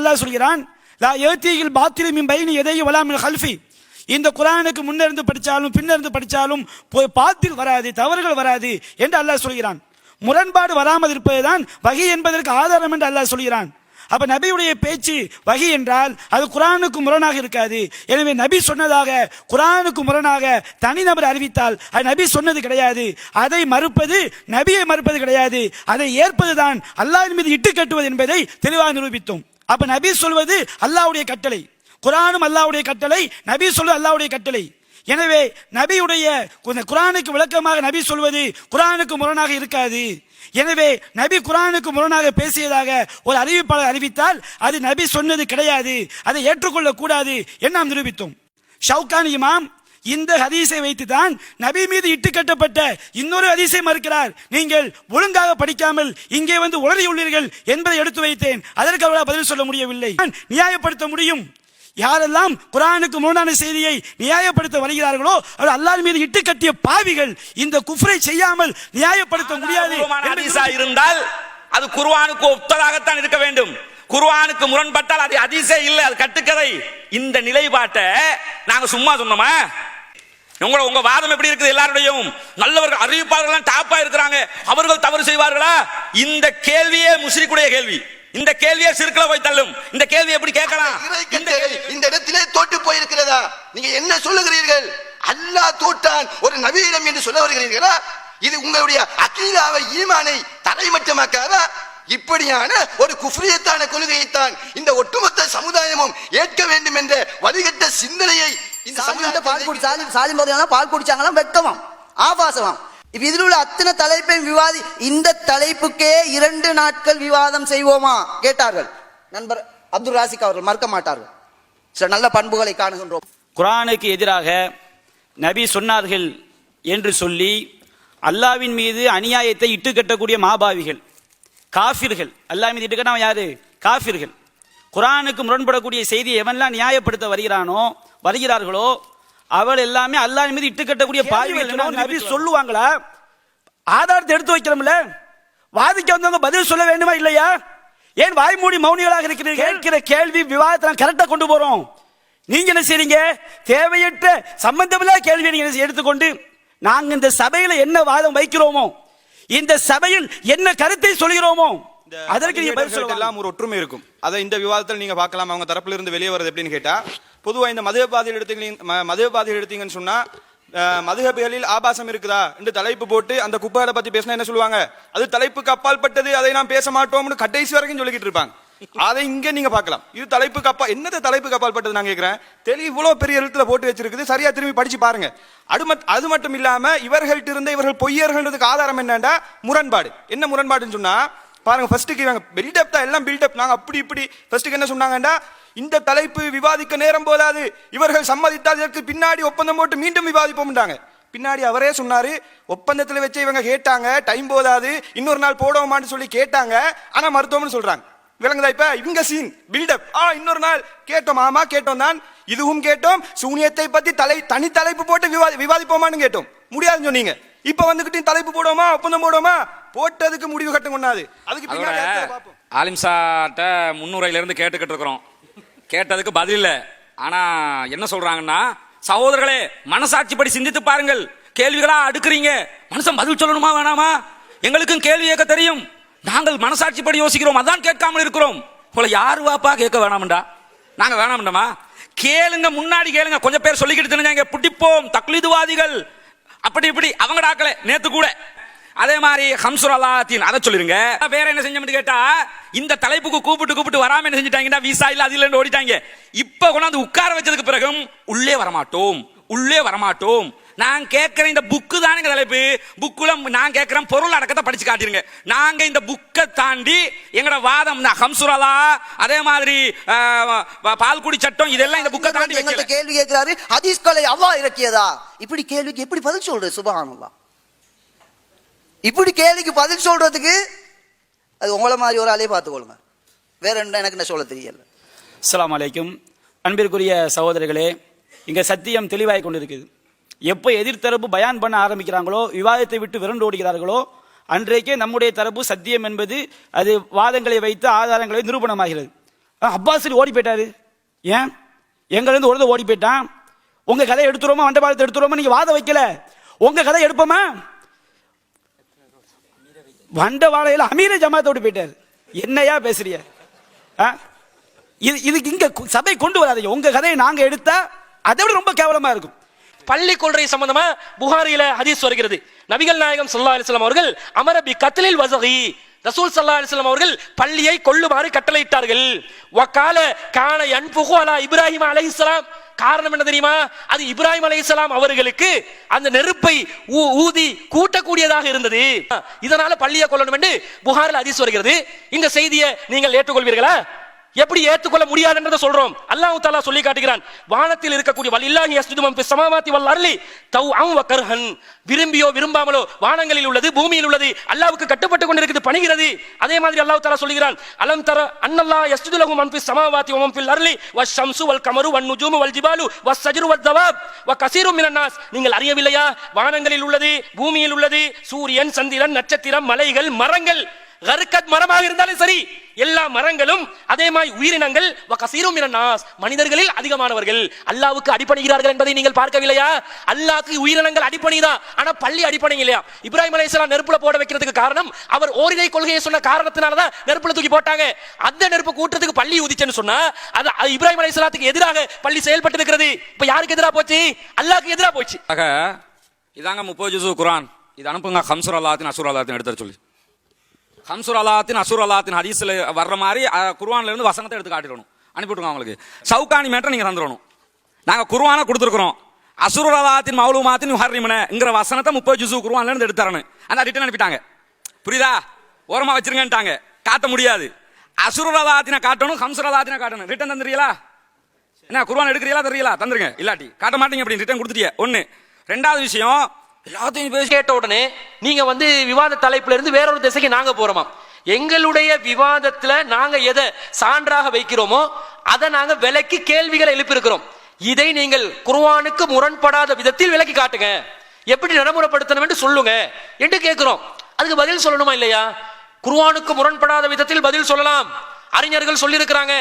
அல்லாஹ் சொல்கிறான் லா ஏத்தியில் பாத்திரமின் பைனி எதையும் வலாமின் ஹல்ஃபி இந்த குரானுக்கு முன்னிருந்து படித்தாலும் பின்னிருந்து படித்தாலும் போய் பாத்தில் வராது தவறுகள் வராது என்று அல்லாஹ் சொல்கிறான். முரண்பாடு வராமல் இருப்பதுதான் வகை என்பதற்கு ஆதாரம் என்று அல்லாஹ் சொல்கிறான். அப்ப நபியுடைய பேச்சு வகி என்றால் அது குரானுக்கு முரணாக இருக்காது. எனவே நபி சொன்னதாக குரானுக்கு முரணாக தனிநபர் அறிவித்தால் அது நபி சொன்னது கிடையாது. அதை மறுப்பது நபியை மறுப்பது கிடையாது. அதை ஏற்பதுதான் அல்லாஹின் மீது இட்டு கட்டுவது என்பதை தெளிவாக நிரூபித்தோம். அப்ப நபி சொல்வது அல்லாஹ்வுடைய கட்டளை. குரானும் அல்லாவுடைய கட்டளை நபி சொல்வது அல்லாவுடைய கட்டளை. எனவே நபியுடைய குரானுக்கு விளக்கமாக நபி சொல்வது குரானுக்கு முரணாக இருக்காது. எனவே நபி குரானுக்கு முரணாக பேசியதாக ஒரு அறிவிப்பாளர் அறிவித்தால் அது நபி சொன்னது கிடையாது. அதை ஏற்றுக்கொள்ளக்கூடாது. என்று நாம் நிரூபித்தோம். ஷவுகான் இமாம் இந்த ஹதீஸை வைத்து தான் நபி மீது இட்டு கட்டப்பட்ட இன்னொரு ஹதீஸை மறுக்கிறார். நீங்கள் ஒழுங்காக படிக்காமல் இங்கே வந்து உளறியுள்ளீர்கள் என்பதை எடுத்து வைத்தேன். அதற்கு அவரால் பதில் சொல்ல முடியவில்லை. நியாயப்படுத்த முடியும். யாரெல்லாம் குரானுக்கு முரணான செய்தியை நியாயப்படுத்த வருகிறார்களோ அவர் அல்லாஹ் மீது இட்டு கட்டிய பாவிகள் இந்த குஃப்ரை செய்யாமல் நியாயப்படுத்த முடியாது இருந்தால் அது குர்ஆனுக்கு ஒத்ததாகத்தான் இருக்க வேண்டும். குர்ஆனுக்கு முரண்பட்டால் அது ஹதீஸே இல்லை அது கட்டுக்கதை. இந்த நிலைப்பாட்டை நாங்க சும்மா சொன்னோமா? உங்களோட உங்க வாதம் எப்படி இருக்குது எல்லாருடையும்? நல்லவர்கள் அறிவிப்பாளர்கள் டாப்பா இருக்கிறாங்க. அவர்கள் தவறு செய்வார்களா? இந்த கேள்வியே முஸ்லிக்குடைய கேள்வி. இந்த கேள்வியே சிறுக்களை போய் தள்ளும். இந்த கேள்வி எப்படி கேட்கலாம்? இந்த இடத்திலே தோற்று போயிருக்கிறதா? நீங்க என்ன சொல்லுகிறீர்கள்? அல்லாஹ் தோற்றான் ஒரு நவீனம் என்று சொல்ல வருகிறீர்களா? இது உங்களுடைய அகீதாவை ஈமானை தலைமட்டமாக்காதா இப்படியான ஒரு குஃப்ரியத்தான கொள்கையைத்தான் இந்த ஒட்டுமொத்த சமுதாயமும் ஏற்க வேண்டும் என்ற வழிகட்ட சிந்தனையை இந்த பால் குடி சாலிம் பார்த்தீங்கன்னா பால் குடிச்சாங்களாம் வெக்கமாம் ஆபாசமாம். இப்ப இதில் உள்ள அத்தனை தலைப்பையும் விவாதி இந்த தலைப்புக்கே இரண்டு நாட்கள் விவாதம் செய்வோமா? கேட்டார்கள். நண்பர் அப்துல் ராசிக் அவர்கள் மறுக்க மாட்டார்கள். சில நல்ல பண்புகளை காணுகின்றோம். குரானுக்கு எதிராக நபி சொன்னார்கள் என்று சொல்லி அல்லாவின் மீது அநியாயத்தை இட்டு கட்டக்கூடிய மாபாவிகள். காஃபிர்கள். அல்லாஹ் மீது கட்டவன் யாரு? காஃபிர்கள். குரானுக்கு முரண்படக்கூடிய செய்தியை எவன்லாம் நியாயப்படுத்த வருகிறானோ வருகிறார்களோ அவள் எல்லாமே அல்லாஹ் மீது இட்டு கட்டக்கூடிய பாவிகள் என்று நபி சொல்லுவாங்களா? ஆதாரத்தை எடுத்து வைக்கிறோம்ல? வாதிக்க வந்தவங்க பதில் சொல்ல வேண்டுமா இல்லையா? ஏன் வாய்மூடி மௌனிகளாக இருக்கிறீர்கள்? கேட்கிற கேள்வி விவாதத்தை நான் கரெக்டா கொண்டு போறோம். நீங்க என்ன செய்றீங்க? தேவையற்ற சம்பந்தமில்லாத கேள்வியை நீங்க எடுத்துக்கொண்டு நாங்க இந்த சபையில என்ன வாதம் வைக்கிறோமோ இந்த சபையில் என்ன கருத்தை சொல்கிறோமோ அதற்கு நீங்க பதில் எல்லாம் ஒரு ஒற்றுமை இருக்கும். அதை இந்த விவாதத்தில் நீங்க பார்க்கலாம். அவங்க தரப்புல இருந்து வெளியே வருது எப்படின்னு கேட்டா பொதுவா இந்த மதுபாதிகள் எடுத்தீங்க ம- மதுபாதிகள் எடுத்தீங்கன்னு சொன்னா அஹ், மதுஹபுகளில் ஆபாசம் இருக்குதா என்று தலைப்பு போட்டு அந்த குப்பைகளை பத்தி பேசினா என்ன சொல்லுவாங்க? அது தலைப்புக்கு அப்பால் பட்டது அதை நாம் பேச மாட்டோம்னு கடைசி வரைக்கும் சொல்லிக்கிட்டு இருப்பாங்க. அதை இங்க நீங்க பார்க்கலாம். இது தலைப்பு கப்பா என்னது தலைப்பு கப்பால் பட்டது நான் கேட்கிறேன் தெளி இவ்வளவு பெரிய எழுத்துல போட்டு வச்சிருக்குது சரியா திரும்பி படிச்சு பாருங்க. அது மட்- அது மட்டும் இல்லாம இவர்கள்ட்ட இருந்த இவர்கள் பொய்யர்கள்ன்றதுக்கு ஆதாரம் என்னண்டா? முரண்பாடு. என்ன முரண்பாடுன்னு சொன்னா பாருங்க ஃபர்ஸ்ட்டுக்கு இவங்க பில்டப் தான் எல்லாம் பில்டப் நாங்க அப்படி இப்படி ஃபர்ஸ்ட்டுக்கு என்ன சொன்னாங்கண்டா? இந்த தலைப்பு விவாதிக்க நேரம் போதாது. இவர்கள் சம்மதித்தால் இதற்கு பின்னாடி ஒப்பந்தம் போட்டு மீண்டும் விவாதிப்போம்ட்டாங்க பின்னாடி அவரே சொன்னாரு ஒப்பந்தத்தில் வச்சு இவங்க கேட்டாங்க டைம் போதாது இன்னொரு நாள் போடவுமான்னு சொல்லி கேட்டாங்க ஆனா மருத்துவம்னு சொல்றாங்க. விளங்குதா இப்ப? இவங்க சீன் பில்டப் ஆ இன்னொரு நாள். கேட்டோம் ஆமா கேட்டோம் தான். இதுவும் கேட்டோம். சூனியத்தை பத்தி தலை தனி தலைப்பு போட்டு விவாதி விவாதிப்போமான்னு கேட்டோம். முடியாதுன்னு சொன்னீங்க. இப்ப வந்துகிட்டு தலைப்பு போடுவோமா? ஒப்பந்தம் போடுவோமா? போட்டதுக்கு முடிவு கட்டும் கொண்டாது அதுக்கு ஆலிம் சார்ட்ட முன்னுரையில இருந்து கேட்டுக்கிட்டு இருக்கிறோம். கேட்டதுக்கு பதில் இல்ல. ஆனா என்ன சொல்றாங்கன்னா சகோதரர்களே மனசாட்சிப்படி சிந்தித்து பாருங்கள். கேள்விகளா அடுக்குறீங்க. மனுஷன் பதில் சொல்லணுமா வேணாமா? எங்களுக்கும் கேள்வி கேட்க தெரியும். நாங்கள் மனசாட்சிப்படி யோசிக்கிறோம் அதான் கேட்காமல் இருக்கிறோம். உங்களை யாரு வாப்பா கேட்க வேணாம்டா நாங்க வேணாம்டமா கேளுங்க முன்னாடி கேளுங்க. கொஞ்சம் பேர் சொல்லிக்கிட்டு தெரிஞ்சாங்க. பிடிப்போம் தக்லீதுவாதிகள். அப்படி இப்படி அவங்க டாக்கல நேத்து கூட. அதே மாதிரி ஹம்சுர் அல்லாத்தீன் அதை சொல்லிருங்க. வேற என்ன செஞ்சோம்னு கேட்டா இந்த தலைப்புக்கு கூப்பிட்டு கூப்பிட்டு வராம என்ன செஞ்சுட்டாங்கன்னா விசா இல்ல அது இல்லைன்னு ஓடிட்டாங்க. இப்ப கொண்டாந்து உட்கார வச்சதுக்கு பிறகும் உள்ளே வரமாட்டோம். உள்ளே வரமாட்டோம். நான் கேட்கிறேன் இந்த புக்கு தானுங்க தலைப்பு. புக்குல நான் கேட்கிறேன் பொருள் அடக்கத்தை படிச்சு காட்டிருங்க. நாங்க இந்த புக்கை தாண்டி எங்கட வாதம் இந்த ஹம்சுரலா அதே மாதிரி பால்குடி சட்டம் இதெல்லாம் இந்த புக்கை தாண்டி எங்கள்ட்ட வைக்கல. கேள்வி கேட்கிறாரு ஹதீஸ்களை அல்லாஹ் இறக்கியதா? இப்படி கேள்விக்கு எப்படி பதில் சொல்றது? சுபஹானல்லாஹ் இப்படி கேள்விக்கு பதில் சொல்றதுக்கு அது உங்களை மாதிரி ஒரு ஆளே பார்த்துக்கொள்ளுங்க. வேற என்ன எனக்கு என்ன சொல்ல தெரியல. அஸ்ஸலாமு அலைக்கும். அன்பிற்குரிய சகோதரர்களே இங்க சத்தியம் தெளிவாய் கொண்டிருக்குது. எப்போ எதிர்த்தரப்பு பயான் பண்ண ஆரம்பிக்கிறாங்களோ விவாதத்தை விட்டு விரண்டு ஓடுகிறார்களோ அன்றைக்கே நம்முடைய தரப்பு சத்தியம் என்பது அது வாதங்களை வைத்து ஆதாரங்களை நிரூபணமாகிறது. அஹ் ஓடி போயிட்டாரு. ஏன்? எங்க இருந்து ஓடி போயிட்டான்? உங்க கதை எடுத்துருவோமா மண்டபாலத்தை எடுத்துருவோமா நீங்க வாதம் வைக்கல. உங்க கதை எடுப்போமா? வண்டவாளையில் அமீர ஜமாத்தோடு போயிட்டார். என்னையா பேசுறிய ஆ? இது இதுக்கு இங்க சபை கொண்டு வராதீங்க. உங்க கதையை நாங்க எடுத்தா அதை விட ரொம்ப கேவலமா இருக்கும். பள்ளி கொள்கை சம்பந்தமா புகாரியில ஹதீஸ் வருகிறது. நபிகள் நாயகம் சல்லா அலிஸ்லாம் அவர்கள் அமரபி கத்திலில் வசதி ரசூல் சல்லா அலிஸ்லாம் அவர்கள் பள்ளியை கொள்ளுமாறு கட்டளையிட்டார்கள். வக்கால கான அன்புகு அலா இப்ராஹிம் அலைஹிஸ்ஸலாம் காரணம் என்ன தெரியுமா? அது இப்ராஹிம் அலைஹிஸ்ஸலாம் அவர்களுக்கு அந்த நெருப்பை ஊ- ஊதி கூட்டக்கூடியதாக இருந்தது. இதனால பள்ளியை கொள்ளணும் என்று புகாரில் அதிசு வருகிறது. இந்த செய்தியை நீங்கள் ஏற்றுக்கொள்வீர்களா? எப்படி ஏற்றுக்கொள்ள முடியாதுன்றதை சொல்றோம். அல்லாஹ் தாலா சொல்லி காட்டுகிறான். வானத்தில் இருக்கக்கூடிய வலில்லாஹி யஸ்ஜுது மன் ஃபிஸ் ஸமாவாத்தி வல் அர்லி தவ்அன் வ கர்ஹன். விரும்பியோ விரும்பாமலோ வானங்களில் உள்ளது பூமியில் உள்ளது அல்லாஹ்வுக்கு கட்டுப்பட்டு கொண்டிருக்கிறது பணிகிறது. அதே மாதிரி அல்லாஹ் தாலா சொல்லுகிறான் அலம் தர அன்னல்லாஹ் யஸ்ஜுது லஹு மன் ஃபிஸ் அருளி வ மன் ஃபில் அர்லி ஷம்சு வல் கமரு வன் நுஜூமு வல் ஜிபாலு வஸ் ஸஜ்ரு வத் தவாப் வ கசீரும் மினன் நாஸ். நீங்கள் அறியவில்லையா? வானங்களில் உள்ளது பூமியில் உள்ளது சூரியன் சந்திரன் நட்சத்திரம் மலைகள் மரங்கள் கருக்கத் மரமாக இருந்தாலும் சரி எல்லா மரங்களும் அதே மாதிரி உயிரினங்கள். கசீரும் நாஸ். மனிதர்களில் அதிகமானவர்கள். அல்லாவுக்கு அடிப்பணிகிறார்கள் என்பதை நீங்கள் பார்க்கவில்லையா? அல்லாவுக்கு உயிரினங்கள் அடிப்பணிதான் ஆனா பள்ளி அடிப்பணை இல்லையா இப்ராஹிம் அலைஹிஸ்ஸலாம் நெருப்புல போட வைக்கிறதுக்கு காரணம் அவர் ஓரிடை கொள்கையை சொன்ன காரணத்தினால தான் நெருப்புல தூக்கி போட்டாங்க. அந்த நெருப்பு கூட்டத்துக்கு பள்ளி உதிச்சேன்னு சொன்னா அது இப்ராஹிம் அலைஹிஸ்ஸலாத்துக்கு எதிராக பள்ளி செயல்பட்டு இருக்கிறது. இப்ப யாருக்கு எதிராக போச்சு? அல்லாஹ்க்கு எதிராக போச்சு. ஆக இதாங்க முப்பது குரான். இது அனுப்புங்க ஹம்சுர் அல்லாத்தின் அசுர் அல்லாத்தின் எடுத்து சொல்லி. ஹம்சுர் அலாத்தின் அசுர் அலாத்தின் ஹதீஸில் வர்ற மாதிரி அஹ், இருந்து வசனத்தை எடுத்து காட்டிடணும். அனுப்பிவிட்டுருங்க அவங்களுக்கு. சவுகானி மேட்டர் நீங்கள் தந்துடணும். நாங்கள் குருவானை கொடுத்துருக்குறோம். அசுர் அல்லாத்தின் மௌலுமாத்தின் ஹர்ரிமனங்கிற வசனத்தை முப்பது ஜுசு குர்ஆன்ல இருந்து எடுத்து தரணும். அந்த ரிட்டன் அனுப்பிட்டாங்க. புரியுதா? ஓரமாக வச்சிருங்கன்ட்டாங்க. காட்ட முடியாது. அசுர் காட்டணும் ஹம்சுர் காட்டணும். ரிட்டன் தந்துறீங்களா என்ன குர்ஆன் எடுக்கிறீங்களா தரீங்களா தந்துருங்க. இல்லாட்டி காட்ட மாட்டீங்க அப்படின்னு ரிட்டன் கொடுத்துட்டியே. ஒன்று ரெண்டாவது விஷயம் எல்லாத்தையும் பேசி கேட்ட உடனே நீங்க வந்து விவாத தலைப்புல இருந்து வேறொரு திசைக்கு நாங்க போறோமா எங்களுடைய விவாதத்துல நாங்க எதை சான்றாக வைக்கிறோமோ அதை நாங்க விலக்கி கேள்விகளை எழுப்பியிருக்கிறோம். இதை நீங்கள் குர்ஆனுக்கு முரண்படாத விதத்தில் விலக்கி காட்டுங்க. எப்படி நடைமுறைப்படுத்தணும் என்று சொல்லுங்க என்று கேட்கிறோம். அதுக்கு பதில் சொல்லணுமா இல்லையா? குர்ஆனுக்கு முரண்படாத விதத்தில் பதில் சொல்லலாம். அறிஞர்கள் சொல்லியிருக்கிறாங்க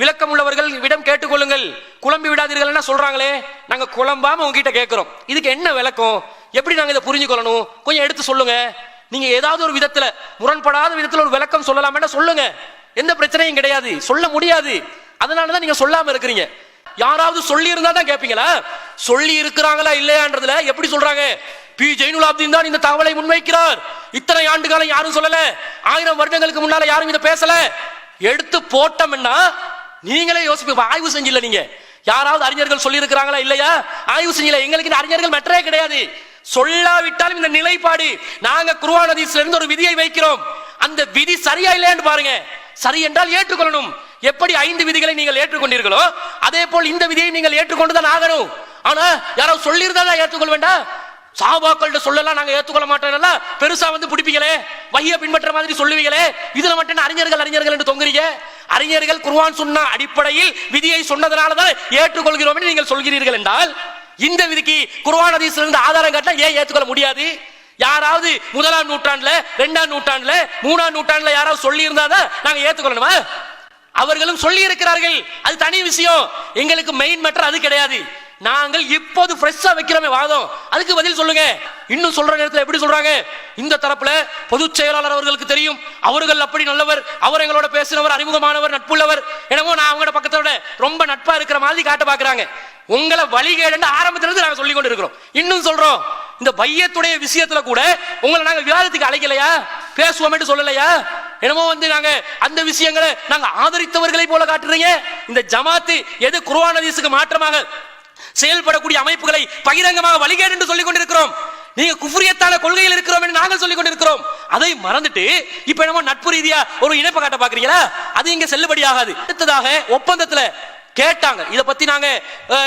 விளக்கம் உள்ளவர்கள் விடம் கேட்டுக்கொள்ளுங்கள். குழம்பி விடாதீர்கள் சொல்றாங்களே. நாங்க குழம்பாம உங்ககிட்ட கேட்கிறோம். இதுக்கு என்ன விளக்கம்? எப்படி நாங்கள் இதை புரிஞ்சுக்கொள்ளணும்? கொஞ்சம் எடுத்து சொல்லுங்க. நீங்க ஏதாவது ஒரு விதத்துல முரண்படாத விதத்துல ஒரு விளக்கம் சொல்லலாம்னா சொல்லுங்க. எந்த பிரச்சனையும் கிடையாது. சொல்ல முடியாது. அதனாலதான் நீங்க சொல்லாம இருக்கிறீங்க. யாராவது சொல்லி இருந்தா தான் கேட்பீங்களா சொல்லி இருக்கிறாங்களா இல்லையான்றதுல எப்படி சொல்றாங்க? பி. ஜெயினுலாப்தீன் தான் இந்த தகவலை முன்வைக்கிறார். இத்தனை ஆண்டு காலம் யாரும் சொல்லல. ஆயிரம் வருடங்களுக்கு முன்னால யாரும் இதை பேசல. எடுத்து போட்டோம்னா நீங்களே யோசிப்பீங்க ஆய்வு செஞ்சில்ல நீங்க. யாராவது அறிஞர்கள் சொல்லி இருக்கிறாங்களா இல்லையா? ஆய்வு செஞ்சல எங்களுக்கு அறிஞர்கள் மெட்டரே கிடையாது. சொல்லாவிட்டாலும் இந்த நிலைப்பாடு நாங்க குர்ஆன் ஹதீஸ்ல இருந்து ஒரு விதியை வைக்கிறோம். அந்த விதி சரியா இல்லையான்னு பாருங்க. சரி என்றால் ஏற்றுக்கொள்ளணும். எப்படி ஐந்து விதிகளை நீங்கள் ஏற்றுக்கொண்டீர்களோ அதே போல் இந்த விதியை நீங்கள் ஏற்றுக்கொண்டுதான் ஆகணும். ஆனா யாரோ சொல்லியிருந்தா ஏற்றுக்கொள்ள வேண்டாம். சாபாக்கள்ட்ட சொல்லலாம் நாங்க ஏத்துக்கொள்ள மாட்டோம்ல பெருசா வந்து பிடிப்பீங்களே? வைய பின்பற்ற மாதிரி சொல்லுவீங்களே? இதுல மட்டும் அறிஞர்கள் அறிஞர்கள் என்று தொங்குறீங்க? அறிஞர்கள் குருவான் சொன்ன அடிப்படையில் விதியை சொன்னதனால தான் ஏற்றுக்கொள்கிறோம் என்று நீங்கள் சொல்கிறீர்கள் என்றால் இந்த விதிக்கு குர்வான் ஹதீஸ்ல இருந்து ஆதாரம் காட்டினா ஏன் ஏற்றுக்கொள்ள முடியாது? யாராவது முதலாம் நூற்றாண்டுல ரெண்டாம் நூற்றாண்டுல மூணாம் நூற்றாண்டுல யாராவது சொல்லி இருந்தாதான் நாங்க ஏத்துக்கொள்ளணுமா? அவர்களும் சொல்லி இருக்கிறார்கள் அது தனி விஷயம். எங்களுக்கு மெயின் மேட்டர் அது கிடையாது. நாங்கள் இப்போது ஃப்ரெஷ்ஷா வைக்கிறோமே வாதம். அதுக்கு பதில் சொல்லுங்க. இன்னும் சொல்ற நேரத்தில் எப்படி சொல்றாங்க? இந்த தரப்புல பொதுச் செயலாளர் அவர்களுக்கு தெரியும். அவர்கள் அப்படி நல்லவர். அவர் எங்களோட பேசினவர் அறிமுகமானவர் நட்புள்ளவர். என்னமோ நான் அவங்களோட பக்கத்தோட ரொம்ப நட்பா இருக்கிற மாதிரி காட்ட பாக்குறாங்க. உங்களை வழிகேடு ஆரம்பத்துல இருந்து நாங்க சொல்லி கொண்டு இருக்கிறோம் இன்னும் சொல்றோம். இந்த பையத்துடைய விஷயத்துல கூட உங்களை நாங்க விவாதத்துக்கு அழைக்கலையா? பேசுவோமேட்டு சொல்லலையா? என்னமோ வந்து நாங்க அந்த விஷயங்களை நாங்க ஆதரித்தவர்களை போல காட்டுறீங்க. இந்த ஜமாத்து எது குருவானதீசுக்கு மாற்றமாக செயல்படக்கூடிய அமைப்புகளை பகிரங்கமாக வழிகேடு என்று சொல்லிக் கொண்டிருக்கிறோம் நீங்க குஃபுரியத்தான கொள்கையில் இருக்கிறோம் என்று நாங்கள் சொல்லிக் கொண்டிருக்கிறோம் அதை மறந்துட்டு இப்ப என்னமோ நட்பு ரீதியா ஒரு இணைப்பை காட்ட பாக்குறீங்களா அது இங்க செல்லுபடியாகாது அடுத்ததாக ஒப்பந்தத்துல கேட்டாங்க. இத பத்தி நாங்க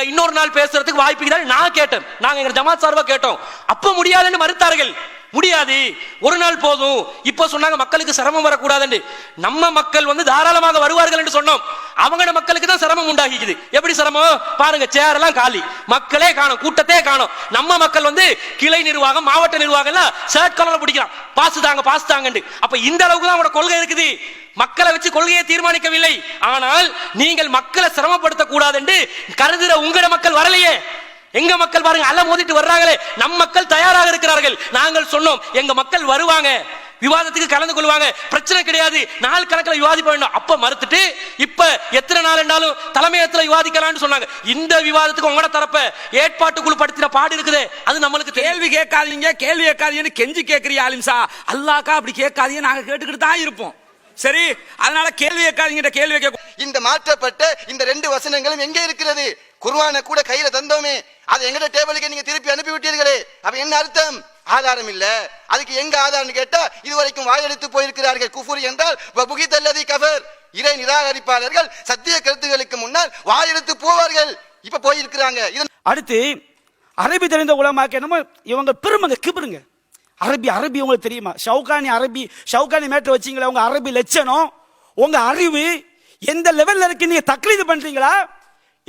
இன்னொரு நாள் பேசுறதுக்கு வாய்ப்பு இருக்குதான்னு நான் கேட்டேன். நாங்க எங்க ஜமாத் சார்பா கேட்டோம். அப்ப முடியாதுன்னு மறுத்தார்கள். முடியாது. ஒரு நாள் போதும். இப்ப சொன்னாங்க மக்களுக்கு சிரமம் வரக்கூடாதுன்னு நம்ம மக்கள் வந்து தாராளமாக வருவார்கள் என்று சொன்னோம். அவங்களோட மக்களுக்கு தான் சிரமம் உண்டாகிக்குது. எப்படி சிரமம்? பாருங்க சேர் எல்லாம் காலி. மக்களே காணும் கூட்டத்தே காணும். நம்ம மக்கள் வந்து கிளை நிர்வாகம் மாவட்ட நிர்வாகம் எல்லாம் ஷர்ட் கலர்ல பிடிக்கிறான் பாசு தாங்க பாசு தாங்கன்னு அப்ப இந்த அளவுக்கு தான் அவங்களோட கொள்கை இருக்குது. மக்களை வச்சு கொள்கையை தீர்மானிக்கவில்லை. ஆனால் நீங்கள் மக்களை சிரமப்படுத்த கூடாது என்று கருதுகிற உங்களோட மக்கள் வரலையே. எங்க மக்கள் பாருங்க அல்ல மோதிட்டு வர்றாங்களே. நம் மக்கள் தயாராக இருக்கிறார்கள். நாங்கள் சொன்னோம் எங்க மக்கள் வருவாங்க. விவாதத்துக்கு கலந்து கொள்வாங்க. பிரச்சனை கிடையாது. நாள் கணக்கில் விவாதிக்க வேண்டும். அப்ப மறுத்துட்டு இப்ப எத்தனை நாள் என்றாலும் தலைமையத்துல விவாதிக்கலாம்னு சொன்னாங்க. இந்த விவாதத்துக்கு உங்களோட தரப்ப ஏற்பாட்டு குழு படுத்தின பாடு இருக்குது. அது நம்மளுக்கு தெரியும். கேள்வி கேட்காதீங்க கேள்வி கேட்காதீங்கன்னு கெஞ்சி கேட்கறியா ஆலிம்சா அல்லாக்கா அப்படி கேட்காதீங்க நாங்க கேட்டுக்கிட்டு தான் இருப்போம். சரி? அதனால கேள்வி கேட்காதீங்க கேள்வி கேட்க இந்த மாற்றப்பட்ட இந்த ரெண்டு வசனங்களும் எங்கே இருக்கிறது? குருவானை கூட கையில தந்தோமே. அதை எங்கட டேபிளுக்கு நீங்க திருப்பி அனுப்பி விட்டீர்களே அப்ப என்ன அர்த்தம்? ஆதாரம் இல்ல. அதுக்கு எங்க ஆதாரம் கேட்டா இதுவரைக்கும் வாயெடுத்து போயிருக்கிறார்கள் குஃபுரி என்றால் வபுகிதல்லதி கஃபர். இறை நிராகரிப்பாளர்கள் சத்திய கருத்துகளுக்கு முன்னால் வாயெடுத்து போவார்கள். இப்ப போயிருக்கிறாங்க. அடுத்து அரபி தெரிந்த உலமாக்க என்னமோ இவங்க பெருமங்க கிபருங்க. அரபி அரபி உங்களுக்கு தெரியுமா? ஷவுகானி அரபி ஷவுகானி மேட்டர் வச்சீங்களா? உங்க அரபி லட்சணம் உங்க அறிவு எந்த லெவல்ல இருக்கு நீங்க தக்லீது பண்றீங்களா?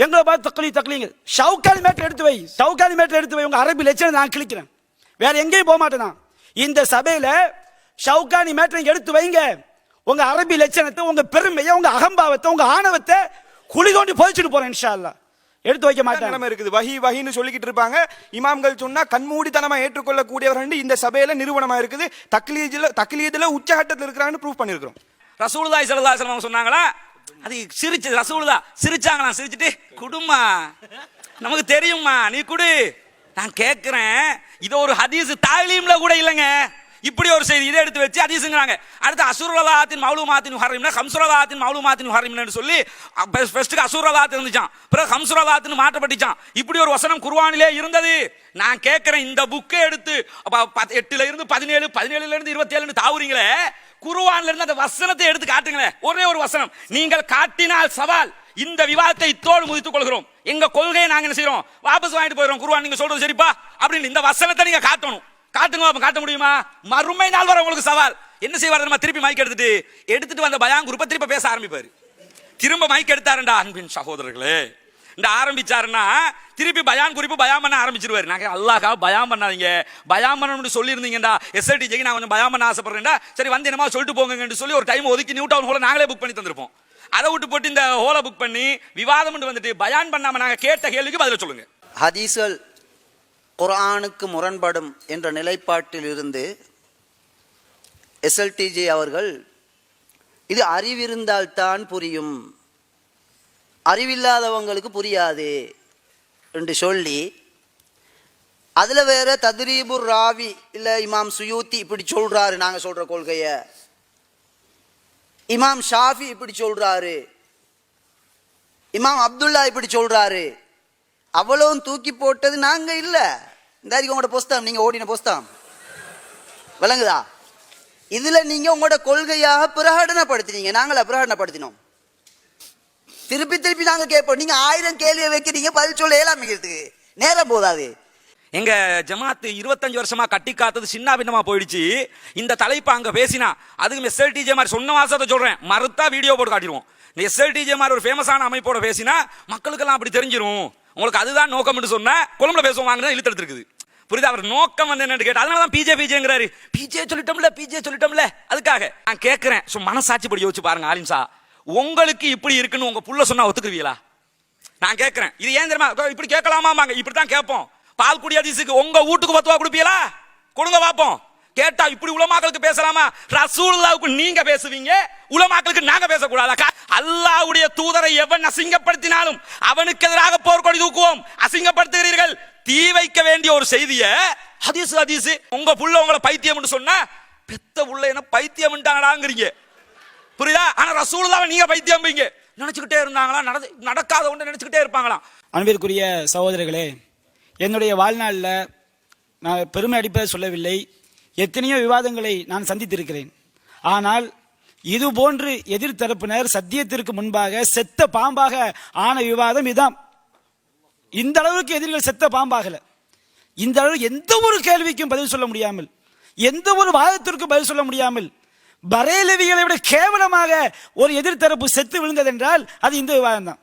எங்களை பார்த்து தக்லீது தக்லீங்க. ஷவுகானி மேட்டர் எடுத்து வை. ஷவுகானி மேட்டர் எடுத்து வை. உங்க அரபி லட்சணம் நான் கிழிக்கிறேன். வேற எங்கேயும் போக மாட்டேன்? நான். இந்த சபையில ஷவுகானி மேட்டர் எடுத்து வைங்க. உங்க அரபி லட்சணத்தை உங்க பெருமையை உங்க அகம்பாவத்தை உங்க ஆணவத்தை குழி தோண்டி போயிச்சுட்டு போறேன் இன்ஷா அல்லாஹ் எடுத்து வைக்க மாட்டேன். நிலைமை இருக்குது? வஹி வஹின்னு சொல்லிக்கிட்டு இருப்பாங்க. இமாம்கள் சொன்னா கண்மூடித்தனமா ஏற்றுக்கொள்ளக்கூடியவர்கள் இந்த சபையில நிறுவனமா இருக்குது. தக்லீதுல தக்லீதுல உச்சகட்டத்தில் இருக்கிறாங்கன்னு ப்ரூவ் பண்ணிருக்கிறோம் ரசூலுல்லாஹி ஸல்லல்லாஹு அலைஹி வஸல்லம் சொன்னாங்களா? அது சிரிச்சு ரசூலுதா சிரிச்சாங்களாம் சிரிச்சுட்டு குடுமா நமக்கு தெரியுமா நீ குடு. நான் கேட்குறேன் இது ஒரு ஹதீஸ் தாலீம்ல கூட இல்லைங்க. இப்படி ஒரு செய்தி இதை எடுத்து வச்சு ஹதீஸுங்கிறாங்க அடுத்து அசுரலாத்தின் மௌலுமாத்தின் ஹரிம்னா ஹம்சுரலாத்தின் மௌலுமாத்தின் ஹரிம்னு சொல்லி ஃபர்ஸ்ட்டுக்கு அசுரலாத் இருந்துச்சான் பிறகு ஹம்சுரலாத்தின் மாற்றப்பட்டுச்சான் இப்படி ஒரு வசனம் குர்வானிலே இருந்தது. நான் கேட்குறேன் இந்த புக்கை எடுத்து அப்ப பத்து- எட்டுல இருந்து பதினேழு பதினேழுல இருந்து இருபத்தி ஏழுன்னு தாவுறீங்களே குருவான்ல இருந்து அந்த வசனத்தை எடுத்து காட்டுங்களேன். ஒரே ஒரு வசனம். நீங்கள் காட்டினால் சவால் இந்த விவாதத்தை இத்தோடு முடித்துக் கொள்கிறோம். எங்க கொள்கையை நாங்க என்ன செய்யறோம் வாபஸ் வாங்கிட்டு போயிடும் குருவான் நீங்க சொல்றது சரிப்பா? அப்படின்னு இந்த வசனத்தை நீங்க காட்டணும். காட்டுங்க அப்ப காட்ட முடியுமா? மறுமை நாள் வர உங்களுக்கு சவால். என்ன செய்வார் நம்ம திருப்பி மைக் எடுத்துட்டு எடுத்துட்டு வந்த பயான் குரூப்பை திருப்பி பேச ஆரம்பிப்பார். திரும்ப மைக் எடுத்தாருண்டா அன்பின் சகோதரர்களே. இந்த ஆரம்பிச்சாருன்னா திருப்பி பயான் குறிப்பு பயம் பண்ண ஆரம்பிச்சிருவாரு. நாங்கள் அல்லாஹா பயம் பண்ணாதீங்க. பயம் பண்ணணும்னு சொல்லியிருந்தீங்கடா. எஸ்ஐடிஜிக்கு நான் கொஞ்சம் பயம் பண்ண ஆசைப்படுறேன்டா. சரி வந்து என்னமா சொல்லிட்டு போங்கன்னு சொல்லி ஒரு டைம் ஒதுக்கி நியூ டவுன் ஹோலை நாங்களே புக் பண்ணி தந்திருப்போம். அதை விட்டு போட்டு இந்த ஹோலை புக் பண்ணி விவாதம் வந்துட்டு பயான் பண்ணாமல் நாங்கள் கேட்ட கேள்விக்கு பதில சொல்லுங்க. ஹதீஸ்கள் குர்ஆனுக்கு முரண்படும் என்ற நிலைப்பாட்டில் இருந்து எஸ்எல்டிஜி அவர்கள் இது அறிவிருந்தால்தான் புரியும். அறிவில்லாதவங்களுக்கு புரியாது என்று சொல்லி அதில் வேற தத்ரீபுர் ராவி இல்லை இமாம் சுயூத்தி இப்படி சொல்கிறாரு நாங்கள் சொல்கிற கொள்கையை. இமாம் ஷாஃபி இப்படி சொல்கிறாரு இமாம் அப்துல்லா இப்படி சொல்கிறாரு அவ்வளவும் தூக்கி போட்டது நாங்கள் இல்லை. இந்த அறிக்கை உங்களோட புஸ்தகம் நீங்க ஓடின புஸ்தகம். விளங்குதா? இதுல நீங்க உங்களோட கொள்கையாக பிரகடனப்படுத்தினீங்க. நாங்கள பிரகடனப்படுத்தினோம். திருப்பி திருப்பி நாங்க கேட்போம். நீங்க ஆயிரம் கேள்வியை வைக்கிறீங்க பதில் சொல்ல ஏழாமிக்கிறதுக்கு நேரம் போதாது. எங்க ஜமாத்து இருபத்தஞ்சு வருஷமா கட்டி காத்தது சின்ன பின்னமா போயிடுச்சு. இந்த தலைப்பு அங்க பேசினா அதுக்கு எஸ்எல்டிஜே மாதிரி சொன்ன வாசத்தை சொல்றேன். மறுத்தா வீடியோ போட்டு காட்டிடுவோம். இந்த எஸ்எல்டிஜே மாதிரி ஒரு ஃபேமஸான அமைப்போட பேசினா மக்களுக்கெல்லாம் அப்படி தெரிஞ்சிடும் உங்களுக்கு அதுதான் நோக்கம்னு சொன்னால் கொழும்புல பேசுவோம் வாங்கினா இழுத்து எடுத்துருக்குது. புரியுதா? அவர் நோக்கம் வந்து என்னன்னு கேட்டா அதனால தான் பிஜே பிஜேங்கிறாரு பிஜே சொல்லிட்டோம்ல பிஜே சொல்லிட்டோம்ல அதுக்காக. நான் கேட்குறேன் ஸோ மனசாட்சி படி யோசிச்சு பாருங்க ஆலிம்சா உங்களுக்கு இப்படி இருக்குன்னு உங்கள் புள்ள சொன்னால் ஒத்துக்குவீங்களா நான் கேட்குறேன் இது ஏன் தெரியுமா? இப்படி கேட்கலாமாங்க இப்படி தான் கேட்போம். பால் குடி அதிசுக்கு வீட்டுக்கு பத்துவா கொடுப்பீங்களா? கொடுங்க பார்ப்போம். கேட்டா இப்படி உலமாக்களுக்கு பேசலாமா? ரசூலுல்லாவுக்கு நீங்க பேசுவீங்க உலமாக்களுக்கு நாங்க பேசக்கூடாதா? அல்லாவுடைய தூதரை எவன் அசிங்கப்படுத்தினாலும் அவனுக்கு எதிராக போர்க்கொடி தூக்குவோம். அசிங்கப்படுத்துகிறீர்கள். தீ வைக்க வேண்டிய ஒரு செய்திய ஹதீஸ் ஹதீஸ் உங்க புள்ள உங்களை பைத்தியம்னு சொன்னா பெத்த உள்ள என்ன பைத்தியம்ட்டாங்கடாங்கிறீங்க புரியுதா? ஆனா ரசூலுல்லாவை நீங்க பைத்தியம் பீங்க நினைச்சுக்கிட்டே இருந்தாங்களா? நடந்து நடக்காத ஒன்று நினைச்சுக்கிட்டே இருப்பாங்களாம். அன்பிற்குரிய சகோதரர்களே என்னுடைய வாழ்நாளில் நான் பெருமை அடிப்பதை சொல்லவில்லை. எத்தனையோ விவாதங்களை நான் சந்தித்திருக்கிறேன். ஆனால் இது போன்று எதிர்த்தரப்பினர் சத்தியத்திற்கு முன்பாக செத்த பாம்பாக ஆன விவாதம் இதுதான் இந்த அளவுக்கு எதிரிகள் செத்த பாம்பாகல. இந்த அளவு எந்த ஒரு கேள்விக்கும் பதில் சொல்ல முடியாமல் எந்த ஒரு வாதத்திற்கும் பதில் சொல்ல முடியாமல் பரேலவிகளை விட கேவலமாக ஒரு எதிர்த்தரப்பு செத்து விழுந்ததென்றால் அது இந்த விவாதம் தான்